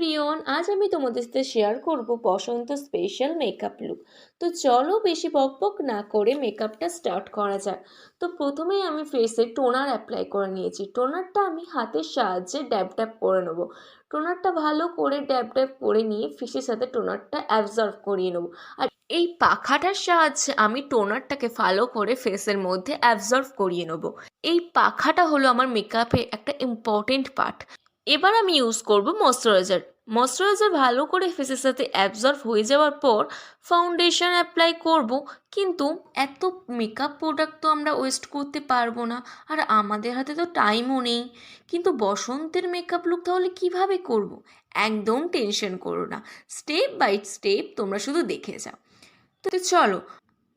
Everyone আজ আমি তোমাদের সাথে শেয়ার করব বসন্ত স্পেশাল মেকআপ লুক তো চলো বেশি বকবক না করে মেকআপটা স্টার্ট করা যাক। তো প্রথমেই আমি ফেসে টোনার অ্যাপ্লাই করে নিয়েছি। টোনারটা আমি হাতের সাহায্যে ড্যাব ড্যাব করে নেব। টোনারটা ভালো করে ড্যাব ড্যাব করে নিয়ে ফেসের সাথে টোনারটা অ্যাবজর্ভ করিয়ে নেব। আর এই পাখাটার সাহায্যে আমি টোনারটাকে ভালো করে ফেসের মধ্যে অ্যাবজর্ভ করিয়ে নেব। এই পাখাটা হলো আমার মেকআপে একটা ইম্পর্টেন্ট পার্ট এবার আমি ইউজ করব ময়শ্চারাইজার ময়শ্চারাইজার ভালো করে ফেসের সাথে অ্যাবজর্ভ হয়ে যাওয়ার পর ফাউন্ডেশন অ্যাপ্লাই করব। কিন্তু এত মেকআপ প্রোডাক্ট তো আমরা ওয়েস্ট করতে পারব না। আর আমাদের হাতে তো টাইমও নেই। কিন্তু বসন্তের মেকআপ লুক তাহলে কীভাবে করব? একদম টেনশন করো না। স্টেপ বাই স্টেপ তোমরা শুধু দেখে যাও। তো চলো,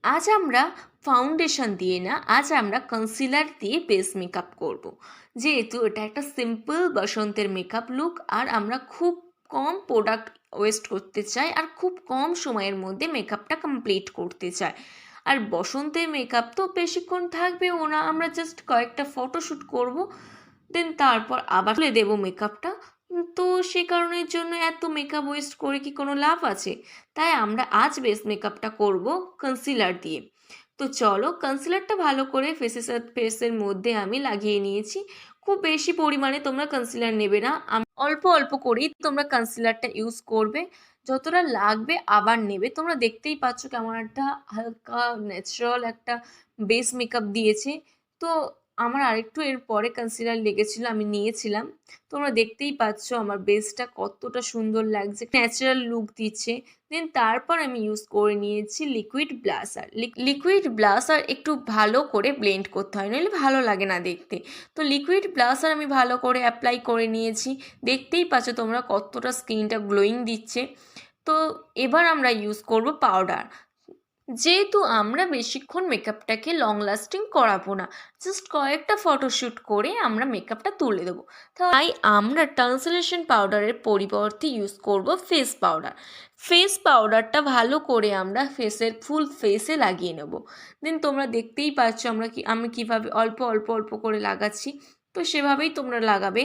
আজ আমরা ফাউন্ডেশন দিয়ে না, আজ আমরা কনসিলার দিয়ে বেস মেকআপ করব। যেহেতু এটা একটা সিম্পল বসন্তের মেকআপ লুক আর আমরা খুব কম প্রোডাক্ট ওয়েস্ট করতে চাই আর খুব কম সময়ের মধ্যে মেকআপটা কমপ্লিট করতে চাই। আর বসন্তের মেকআপ তো বেশিক্ষণ থাকবেও না, আমরা জাস্ট কয়েকটা ফটোশ্যুট করব দেন তারপর আবার খুলে দেবো মেকআপটা তো সে কারণের জন্য এত মেকআপ ওয়েস্ট করে কি কোনো লাভ আছে? তাই আমরা আজ বেস মেকআপটা করব কনসিলার দিয়ে। তো চলো কনসিলারটা ভালো করে ফেসেস ফেসের মধ্যে আমি লাগিয়ে নিয়েছি। খুব বেশি পরিমাণে তোমরা কনসিলার নেবে না। অল্প অল্প করেই তোমরা কনসিলারটা ইউজ করবে। যতটা লাগবে আবার নেবে। তোমরা দেখতেই পাচ্ছ কেমন একটা হালকা ন্যাচারাল একটা বেস মেকআপ দিয়েছে। তো আমার আরেকটু এর পরে কনসিলার লেগেছিল, আমি নিয়েছিলাম। তোমরা দেখতেই পাচ্ছ আমার বেসটা কতটা সুন্দর লাগছে। ন্যাচারাল লুক দিচ্ছে। দেন তারপর আমি ইউজ করে নিয়েছি লিকুইড ব্লাসার লিকুইড ব্লাসার একটু ভালো করে ব্লেন্ড করতে হয় নইলে ভালো লাগে না দেখতে। তো লিকুইড ব্লাসার আমি ভালো করে অ্যাপ্লাই করে নিয়েছি। দেখতেই পাচ্ছ তোমরা কতটা স্কিনটা গ্লোয়িং দিচ্ছে। তো এবার আমরা ইউজ করব পাউডার যেহেতু আমরা বেশিক্ষণ মেকআপটাকে লং লাস্টিং করাবো না জাস্ট কয়েকটা ফটোশ্যুট করে আমরা মেকআপটা তুলে দেবো। তাই আমরা ট্রান্সলেশন পাউডারের পরিবর্তে ইউজ করব ফেস পাউডার ফেস পাউডারটা ভালো করে আমরা ফেসের ফুল ফেসে লাগিয়ে নেব। দেন তোমরা দেখতেই পাচ্ছ আমরা কি, আমি কীভাবে অল্প অল্প অল্প করে লাগাচ্ছি। তো সেভাবেই তোমরা লাগাবে,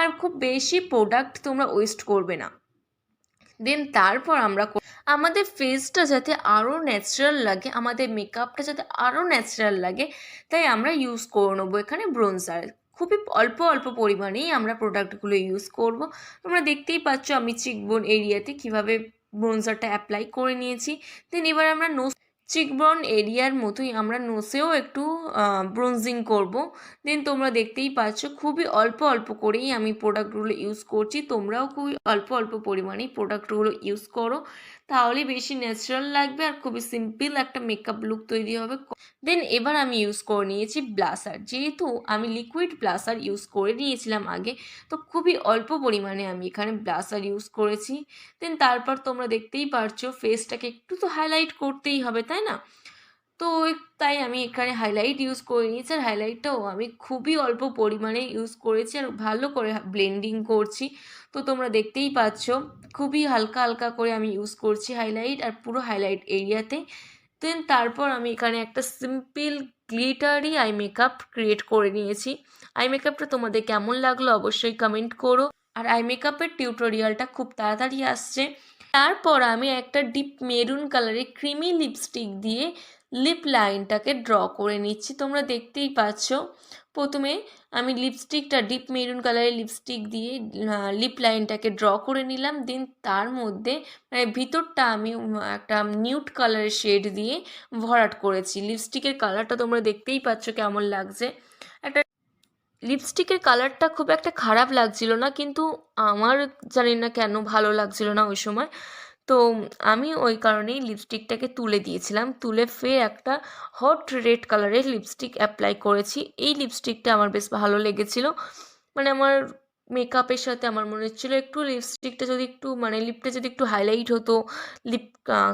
আর খুব বেশি প্রোডাক্ট তোমরা ওয়েস্ট করবে না। দেন তারপর আমরা আমাদের ফেসটা যাতে আরও ন্যাচারাল লাগে, আমাদের মেকআপটা যাতে আরও ন্যাচারাল লাগে, তাই আমরা ইউজ করে নেব এখানে ব্রোঞ্জার খুবই অল্প অল্প পরিমাণেই আমরা প্রোডাক্টগুলো ইউজ করব। তোমরা দেখতেই পাচ্ছ আমি চিকবোন এরিয়াতে কীভাবে ব্রোঞ্জারটা অ্যাপ্লাই করে নিয়েছি। দেন এবার আমরা নোজ চিকবন এরিয়ার মতোই আমরা নোসেও একটু ব্রোঞ্জিং করব। দেন তোমরা দেখতেই পাচ্ছ, খুবই অল্প অল্প করেই আমি প্রোডাক্টগুলো ইউজ করছি। তোমরাও খুবই অল্প অল্প পরিমাণেই প্রোডাক্টগুলো ইউজ করো। তাহলে বেশি ন্যাচারাল লাগবে আর খুবই সিম্পল একটা মেকআপ লুক তৈরি হবে। দেন এবার আমি ইউজ করে নিয়েছি ব্লাসার যেহেতু আমি লিকুইড ব্লাসার ইউজ করে নিয়েছিলাম আগে, তো খুবই অল্প পরিমাণে আমি এখানে ব্লাসার ইউজ করেছি। দেন তারপর তোমরা দেখতেই পারছ ফেসটাকে একটু তো হাইলাইট করতেই হবে, তাই না? তো তাই আমি এখানে হাইলাইট ইউজ করে নিয়েছি। আর হাইলাইটটাও আমি খুবই অল্প পরিমাণে ইউজ করেছি আর ভালো করে ব্লেন্ডিং করছি। তো তোমরা দেখতেই পাচ্ছ, খুবই হালকা হালকা করে আমি ইউজ করছি হাইলাইট আর পুরো হাইলাইট এরিয়াতে দেন তারপর আমি এখানে একটা simple glittery eye makeup create করে নিয়েছি। আই মেকআপটা তোমাদের কেমন লাগল অবশ্যই কমেন্ট করো। আর আই মেকআপের টিউটোরিয়ালটা খুব তাড়াতাড়ি আসছে। তারপর আমি একটা ডিপ মেরুন কালারের ক্রিমি লিপস্টিক দিয়ে লিপ লাইনটাকে ড্র করে নিচ্ছি। তোমরা দেখতেই পাচ্ছ। প্রথমে আমি লিপস্টিকটা ডিপ মেরুন কালারের লিপস্টিক দিয়ে লিপ লাইনটাকে ড্র করে নিলাম। দেন তার মধ্যে মানে ভিতরটা আমি একটা নিউট কালারের শেড দিয়ে ভরাট করেছি। লিপস্টিকের কালারটা তোমরা দেখতেই পাচ্ছ কেমন লাগছে। একটা লিপস্টিকের কালারটা খুব একটা খারাপ লাগছিল না, কিন্তু আমার জানি না কেন ভালো লাগছিল না ওই সময়। তো আমি ওই কারণেই লিপস্টিকটাকে তুলে দিয়েছিলাম। তুলে ফের একটা হট রেড কালারের লিপস্টিক অ্যাপ্লাই করেছি। এই লিপস্টিকটা আমার বেশ ভালো লেগেছিল। মানে আমার মেকআপের সাথে আমার মনে হচ্ছিল একটু লিপস্টিকটা যদি একটু মানে লিপটা যদি একটু হাইলাইট হতো লিপ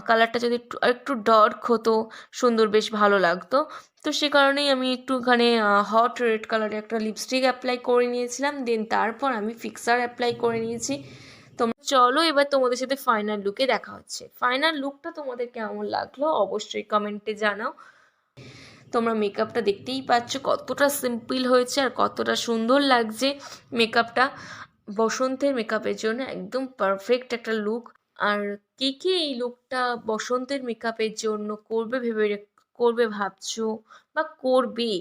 কালারটা যদি একটু একটু ডার্ক হতো, সুন্দর বেশ ভালো লাগতো। তো সে কারণেই আমি একটু ওখানে হট রেড কালারের একটা লিপস্টিক অ্যাপ্লাই করে নিয়েছিলাম। দেন তারপর আমি ফিক্সার অ্যাপ্লাই করে নিয়েছি। তোমরা চলো এবার তোমাদের সাথে ফাইনাল লুকে দেখা হচ্ছে। ফাইনাল লুকটা তোমাদের কেমন লাগল অবশ্যই কমেন্টে জানাও। তোমরা মেকআপটা দেখতেই পাচ্ছ কতটা সিম্পল হয়েছে আর কতটা সুন্দর লাগছে মেকআপটা বসন্তের মেকআপের জন্য একদম পারফেক্ট একটা লুক আর কে কে এই লুকটা বসন্তের মেকআপের জন্য করবে ভেবে করবে ভাবছ বা করবে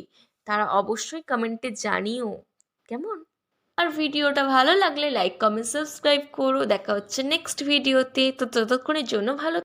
তারা অবশ্যই কমেন্টে জানিও। কেমন? আর ভিডিওটা ভালো লাগলে লাইক কমেন্ট সাবস্ক্রাইব করো। দেখা হচ্ছে নেক্সট ভিডিওতে তো। ততক্ষণের জন্য ভালো